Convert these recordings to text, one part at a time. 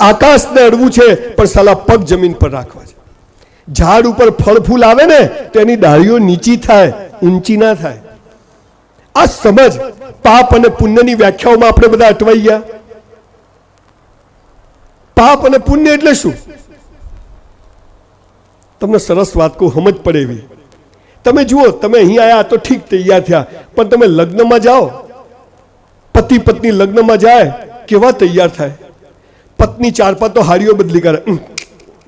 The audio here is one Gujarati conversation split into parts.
આકાશને અડવું છે, પણ સાલા પગ જમીન પર રાખવા છે. ઝાડ ઉપર ફળ ફૂલ આવે ને, તો એની ડાળીઓ નીચી થાય, ઊંચી ના થાય. આ સમજ પાપ અને પુણ્યની વ્યાખ્યાઓમાં આપણે બધા અટવાઈ ગયા. પાપ અને પુણ્ય એટલે શું? તમને સરસ વાત કહું સમજ પડે એવી. તમે જુઓ, તમે અહીં આયા તો ઠીક તૈયાર થયા, પણ તમે લગ્નમાં જાઓ. પતિ પત્ની લગ્નમાં જાય, કેવા તૈયાર થાય? પત્ની ચાર પાંચ તો હારીઓ બદલી કરે.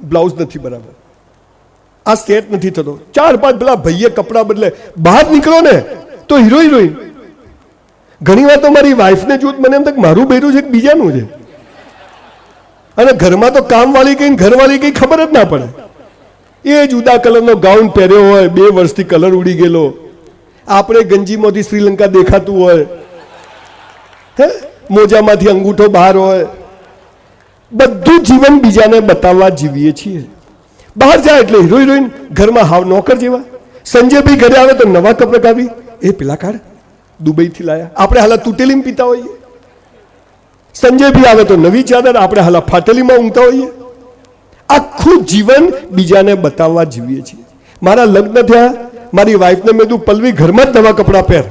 બ્લાઉઝ નથી બરાબર. આ સેટ નથી થતો. ચાર પાંચ પેલા ભાઈએ કપડાં બદલે. બહાર નીકળો ને, તો હીરો હિરોઈન. ઘણી વાર તો મારી વાઈફને જોત મને એમ તક મારું બેરું છે કે બીજાનું છે. અને ઘરમાં તો કામવાળી કઈ ઘરવાળી કઈ ખબર જ ના પડે. એ જ ઉદા કલરનો ગાઉન પહેર્યો હોય, બે વર્ષથી કલર ઉડી ગયેલો. આપણે ગંજીમાંથી શ્રીલંકા દેખાતું હોય. હે? મોજામાંથી અંગૂઠો બહાર હોય. બધું જીવન બીજાને બતાવવા જીવીએ છીએ. બહાર જાય એટલે હીરો હિરોઈન ઘરમાં હાવ નોકર જેવા. સંજયભાઈ ઘરે આવે તો નવા કપડાં કાઢી. એ પેલા કાઢ. દુબઈથી લાયા. આપણે હાલા તૂટેલીમાં પીતા હોઈએ. સંજયભાઈ આવે તો નવી ચાદર આપણે હાલા ફાટેલીમાં ઊંઘતા હોઈએ. આખું જીવન બીજાને બતાવવા જીવીએ છીએ. મારા લગ્ન થયા, મારી વાઈફને મેં તું પલવી ઘરમાં જ નવા કપડાં પહેર.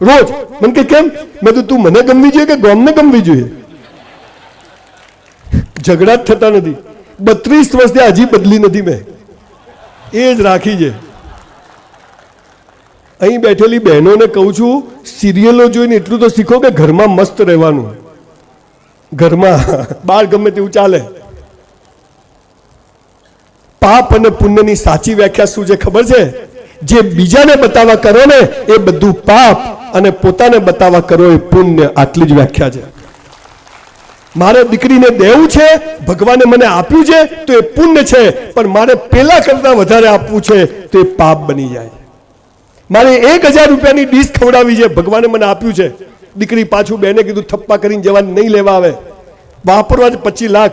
રોજ. મને કે, કેમ? મેં તું મને ગમવી જોઈએ કે ગોમને ગમવી જોઈએ? ઝઘડા જ થતા નથી. બત્રીસ વર્ષથી હજી બદલી નથી મેં. એ જ રાખી છે અહીં બેઠેલી બહેનોને કહું છું, સિરિયલો જોઈને એટલું તો શીખો કે ઘરમાં મસ્ત રહેવાનું. ઘરમાં બહાર ગમે તેવું ચાલે. પાપ અને પુણ્યની સાચી વ્યાખ્યા શું છે ખબર છે? જે બીજાને બતાવવા કરો ને, એ બધું પાપ અને પોતાને બતાવવા કરો એ પુણ્ય. આટલી જ વ્યાખ્યા છે. મારે દીકરીને દેવું છે, ભગવાને મને આપ્યું છે, તો એ પુણ્ય છે, પણ મારે પેલા કરતા વધારે આપવું છે, તો એ પાપ બની જાય. મારે એક હજાર રૂપિયાની ડીશ ખવડાવી છે, ભગવાને મને આપ્યું છે. દીકરી પાછું બેને કીધું, થપ્પા કરીને જવા નહીં લેવા આવે. વાપરવા જ પચીસ લાખ.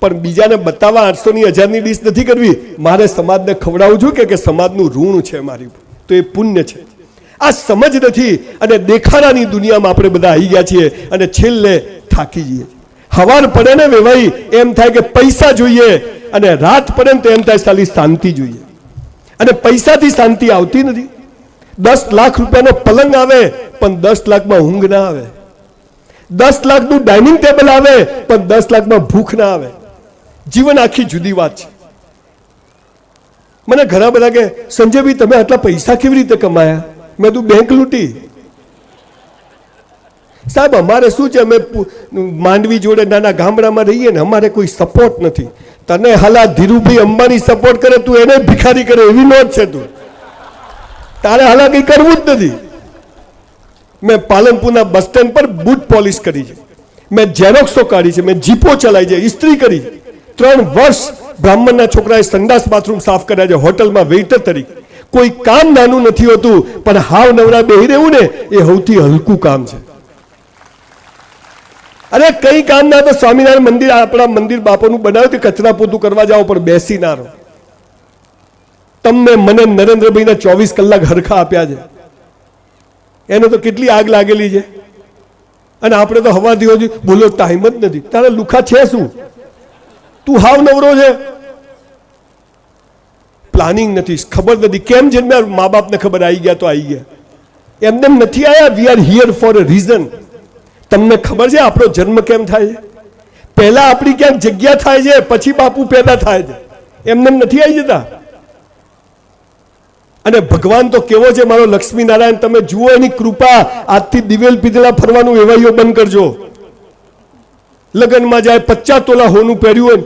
પણ બીજાને બતાવવા આઠસોની હજારની ડીશ નથી કરવી. મારે સમાજને ખવડાવવું છું કે સમાજનું ઋણ છે મારી તો એ પુણ્ય છે. આ સમજ નથી અને દેખાડાની દુનિયામાં આપણે બધા આવી ગયા છીએ અને છેલ્લે થાકી જઈએ હવાર પડે ને વેવાઈ, એમ થાય કે પૈસા જોઈએ અને રાત પડે ને તો એમ થાય સાલી શાંતિ જોઈએ. અને પૈસાથી શાંતિ આવતી નથી. દસ લાખ રૂપિયાનો પલંગ આવે, પણ દસ લાખમાં ઊંઘ ના આવે. દસ લાખનું ડાઇનિંગ ટેબલ આવે, પણ દસ લાખમાં ભૂખ ના આવે. જીવન આખી જુદી વાત છે. મને ઘણા બધા કે, સંજયભાઈ, તમે આટલા પૈસા કેવી રીતે કમાયા? મેં તું બેંક લૂંટી. સાહેબ, અમારે શું છે, અમે માંડવી જોડે નાના ગામડામાં રહીએ ને, અમારે કોઈ સપોર્ટ નથી. તને હાલા ધીરુભાઈ અંબાની સપોર્ટ કરે, તું એને ભિખારી કરે, એવી નોટ છે તું. તારે હાલા કંઈ કરવું જ નથી. મેં પાલનપુરના બસ સ્ટેન્ડ પર બૂટ પોલિશ કરી છે. મેં ઝેરોક્સો કાઢી છે, મેં જીપો ચલાવી છે, ઇસ્ત્રી કરી. ત્રણ વર્ષ બ્રાહ્મણના છોકરાએ સંડાસ બાથરૂમ સાફ કર્યા છે, હોટલમાં વેઇટર તરીકે. કોઈ કામ નાનું નથી હોતું, પણ હાવ નવરા બેહી રહેવું ને, એ સૌથી હલકું કામ છે. અરે કઈ કામ ના તો સ્વામિનારાયણ મંદિર, આપણા મંદિર બાપોનું બનાવ્યું કે કચરા પોતું કરવા જાઓ, પણ બેસી ના રહો તમને મને નરેન્દ્રભાઈના ચોવીસ કલાક હરખા આપ્યા છે. એને તો કેટલી આગ લાગેલી છે. અને આપણે તો હવાથી હજી બોલો ટાઈમ જ નથી. તારે લુખા છે શું? તું હાવ નવરો છે. પ્લાનિંગ નથી, ખબર નથી. કેમ જન્મ્યા મા બાપને ખબર આવી ગયા તો આવી ગયા. એમને એમ નથી આવ્યા we are here for a reason તમને ખબર છે આપણો જન્મ કેમ થાય છે? પહેલા આપણી ક્યાંક જગ્યા થાય છે, પછી બાપુ પેદા થાય છે. એમને નથી આવી જતા? અને ભગવાન તો કેવો છે મારો લક્ષ્મીનારાયણ, તમે જુઓ એની કૃપા, આજથી દિવેલ પીધેલા ફરવાનું એવાઈઓ બંધ કરજો. લગ્નમાં જાય, પચાસ તોલા હોનું પહેર્યું હોય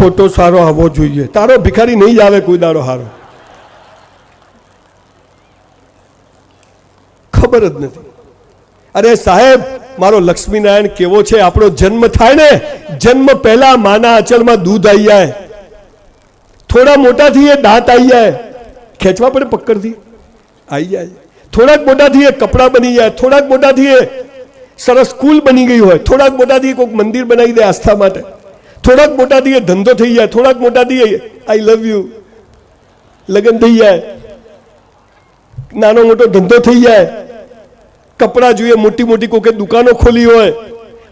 ફોટો સારો આવવો જોઈએ. તારો ભિખારી નહીં જ આવે કોઈ દારો હારો. ખબર જ નથી. અરે સાહેબ, મારો લક્ષ્મીનારાયણ કેવો છે? આપણો જન્મ થાય ને, જન્મ પહેલા માના આંચળમાં દૂધ આવી જાય. થોડા મોટાથી એ દાંત આવી જાય. ખેંચવા પડે પક્કરથી. આવી જાય. થોડાક મોટાથી એ કપડાં બની જાય. થોડાક મોટાથી એ સરસ સ્કૂલ બની ગઈ હોય. થોડાક મોટાથી કોઈક મંદિર બનાવી દે આસ્થા માટે. થોડાક મોટાથી એ ધંધો થઈ જાય. થોડાક મોટાથી આઈ લવ યુ લગ્ન થઈ જાય. નાનો મોટો ધંધો થઈ જાય. કપડાં જોઈએ, મોટી મોટી કોકે દુકાનો ખોલી હોય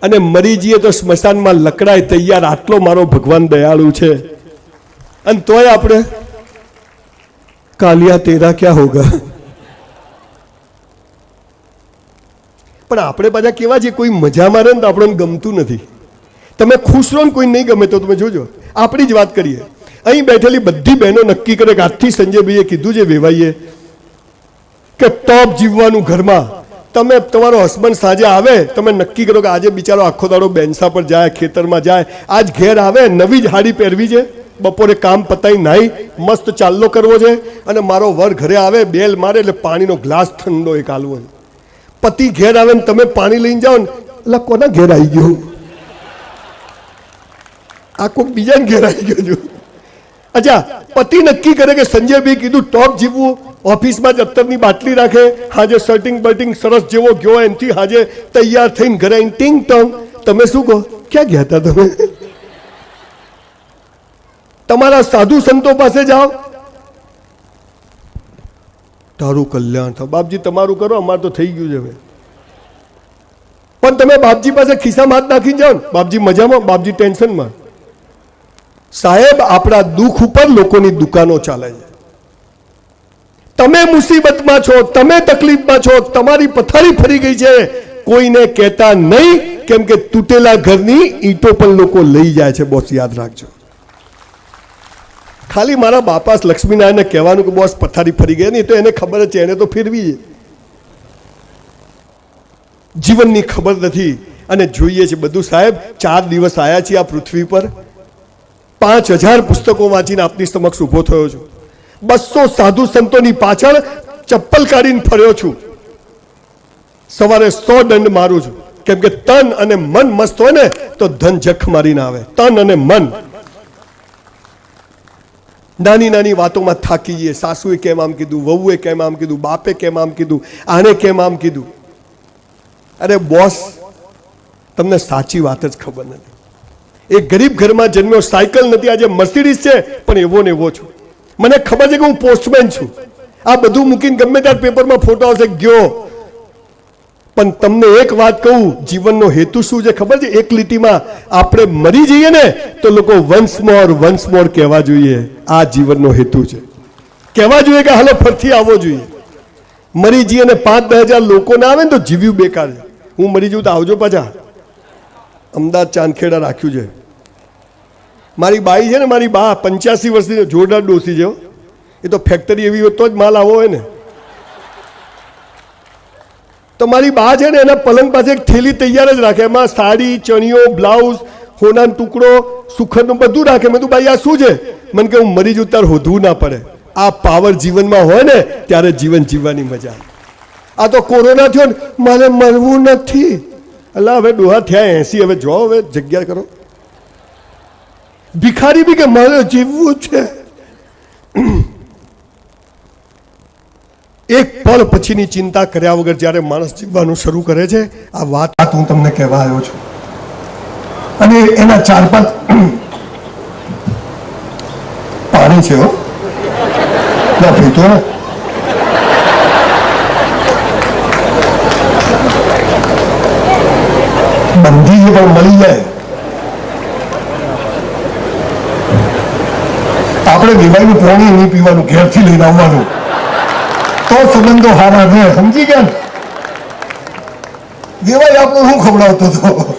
અને મરી જઈએ તો સ્મશાનમાં લકડાય તૈયાર, આટલો મારો ભગવાન દયાળુ છે. અને તોય આપણે કાલિયા તેરા ક્યાં હોગા? પણ આપણે પાછા કેવા છે કોઈ મજામાં રહે ને તો આપણને ગમતું નથી. તમે ખુશ રહો ને કોઈ નહીં ગમે તો તમે જોજો. આપણી જ વાત કરીએ. અહીં બેઠેલી બધી બહેનો નક્કી કરે કે આજથી સંજયભાઈએ કીધું છે વેવાઈએ કે ટોપ જીવવાનું ઘરમાં તમે તમારો હસબન્ડ સાંજે આવે, તમે નક્કી કરો કે આજે બિચારો આખો દાડો બેન્સા પર જાય, ખેતરમાં જાય. આજ ઘેર આવે, નવી જ હાડી પહેરવી છે. બપોરે કામ પતાવી નાઈ, મસ્ત ચાલ્લો કરવો છે. અને મારો વર ઘરે આવે, બેલ મારે એટલે પાણીનો ગ્લાસ ઠંડો એક આલવો પતિ ઘેર આવે ને તમે પાણી લઈને જાઓ ને એટલે કોના ઘેર આવી ગયો આ કોઈ બીજાને ઘેર આવી ગયો છું. અચ્છા, પતિ નક્કી કરે કે સંજયભાઈ કીધું ટોપ જીવવું. ઓફિસમાં જ અત્તરની બાટલી રાખે હાજે શર્ટિંગ બર્ટિંગ સરસ જેવો ગયો એનથી હાજે તૈયાર થઈને ઘરે ટીંગ ટોંગ. તમે શું કહો? ક્યાં ગયા હતા તમે? તમારા સાધુ સંતો પાસે જાઓ. તારું કલ્યાણ થાય બાપજી, તમારું કરો, અમારે તો થઈ ગયું છે હવે. પણ તમે બાપજી પાસે ખિસ્સામાં હાથ નાખી જાઓ બાપજી મજામાં, બાપજી ટેન્શનમાં. સાહેબ, આપણા દુઃખ ઉપર લોકોની દુકાનો ચાલે છે. તમે મુસીબતમાં છો, તમે તકલીફમાં છો, તમારી પથારી ફરી ગઈ છે. કોઈને કહેતા નહીં, કેમ કે તૂટેલા ઘરની ઈંટો પણ લોકો લઈ જાય છે. બોસ, યાદ રાખજો. ખાલી મારા બાપા લક્ષ્મીનારાયણને કહેવાનું કે, બોસ, પથારી ફરી ગઈ. નહીં તો એને ખબર છે, એને તો ફેરવી જીવનની ખબર નથી. અને જોઈએ છે બધું સાહેબ, ચાર દિવસ આવ્યા છીએ આ પૃથ્વી પર. પાંચ હજાર પુસ્તકો વાંચીને આપની સમક્ષ ઊભો થયો છું. બસો સાધુ સંતોની પાછળ ચપ્પલ કાઢીને ફર્યો છું. સવારે સો દંડ મારું છું. કેમ કે તન અને મન મસ્ત હોય ને, તો ધન જખ મારીને આવે. તન અને મન. નાની નાની વાતોમાં થાકી જઈએ. સાસુએ કેમ આમ કીધું, વહુએ કેમ આમ કીધું, બાપે કેમ આમ કીધું, આને કેમ આમ કીધું. અરે બોસ, તમને સાચી વાત જ ખબર નથી. એ ગરીબ ઘરમાં જન્મ્યો, સાયકલ નથી, આજે મર્સિડીઝ છે, પણ એવો ને એવો છું. મને ખબર છે કે હું પોસ્ટમેન છું. આ બધું મૂકીને ગમે ત્યારે પેપરમાં ફોટો આવશે, ગયો. પણ તમને એક વાત કહું, જીવનનો હેતુ શું છે ખબર છે? એક લીટીમાં આપણે મરી જઈએ ને, તો લોકો વન્સ મોર વન્સ મોર કહેવા જોઈએ. આ જીવનનો હેતુ છે. કહેવા જોઈએ કે હાલો ફરથી આવવો જોઈએ. મરી જઈએ ને પાંચ દસ હજાર લોકો ના આવે ને તો જીવ્યું બેકાર છે. હું મરી જઉં તો આવજો પાછા. અમદાવાદ ચાંદખેડા રાખ્યું છે. મારી બાઈ છે ને, મારી બા પંચ્યાસી વર્ષની જોરદાર ડોસી છે એ તો ફેક્ટરી એવી હોય તો જ માલ આવો હોય ને. તો મારી બા છે ને, એના પલંગ પાસે એક થેલી તૈયાર જ રાખે. એમાં સાડી, ચણિયો, બ્લાઉઝ, હોનાનો ટુકડો સુખદનું બધું રાખે. મેં તું ભાઈ આ શું છે? મને કે, હું મરી જઉં હોધવું ના પડે. આ પાવર જીવનમાં હોય ને, ત્યારે જીવન જીવવાની મજા આ તો કોરોના થયો ને, મારે મરવું નથી. એટલે હવે ડોહા થયા એસી, હવે જો, હવે જગ્યા કરો. ભિખારી બી કે મારે જીવવું છે. એક પળ પછીની ચિંતા કર્યા વગર જ્યારે માણસ જીવવાનું શરૂ કરે છે, આ વાત હું તમને કહેવા આવ્યો છું. અને એના ચાર પાંચ પાણી છે હો. ના ને. બંધી પણ મળી જાય. આપણે વિવાહનું પાણી નહીં પીવાનું, ઘેરથી લઈને આવવાનું. તો સંબંધો હારા રહે સમજી ગયા દેવાય આપણો શું ખવડાવતો હતો?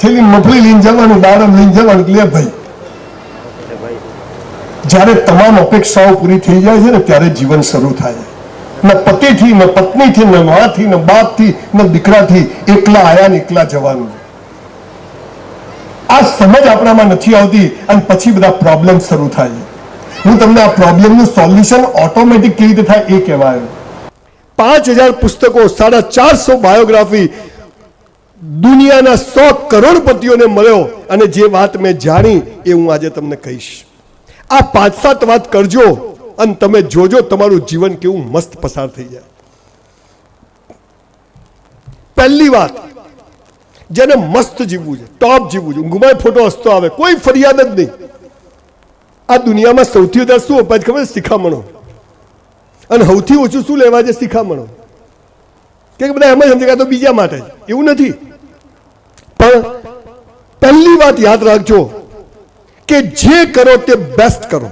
છેલ્લી મફળી લઈને જવાનું, દાડમ લઈને જવાનું, એટલે ભાઈ, જ્યારે તમામ અપેક્ષાઓ પૂરી થઈ જાય છે ને, ત્યારે જીવન શરૂ થાય. ન પતિથી, ન પત્નીથી, ન માથી, ન બાપથી, ન દીકરાથી, એકલા આયા ને એકલા જવાનું. આ સમજ આપણામાં નથી આવતી અને પછી બધા પ્રોબ્લેમ શરૂ થાય છે. હું તમને આ પ્રોબ્લેમનું સોલ્યુશન ઓટોમેટિક કેવી રીતે થાય એ કહેવાય. પાંચ હજાર પુસ્તકો, સાડા ચારસો બાયોગ્રાફી દુનિયાના સો કરોડપતિઓને મળ્યો અને જે વાત મેં જાણી એ હું આજે તમને કહીશ. આ પાંચ સાત વાત કરજો અને તમે જોજો તમારું જીવન કેવું મસ્ત પસાર થઈ જાય. પહેલી વાત, જેને મસ્ત જીવવું છે ટોપ જીવવું છે. ગુમાય ફોટો હસતો આવે, કોઈ ફરિયાદ જ નહીં. આ દુનિયામાં સૌથી વધારે શું અપાય ખબર શિખામણો. અને સૌથી ઓછું શું લેવા છે? શિખામણો. કે બધા એમ જ સમજે તો બીજા માટે એવું નથી. પણ પહેલી વાત યાદ રાખજો કે જે કરો તે બેસ્ટ કરો.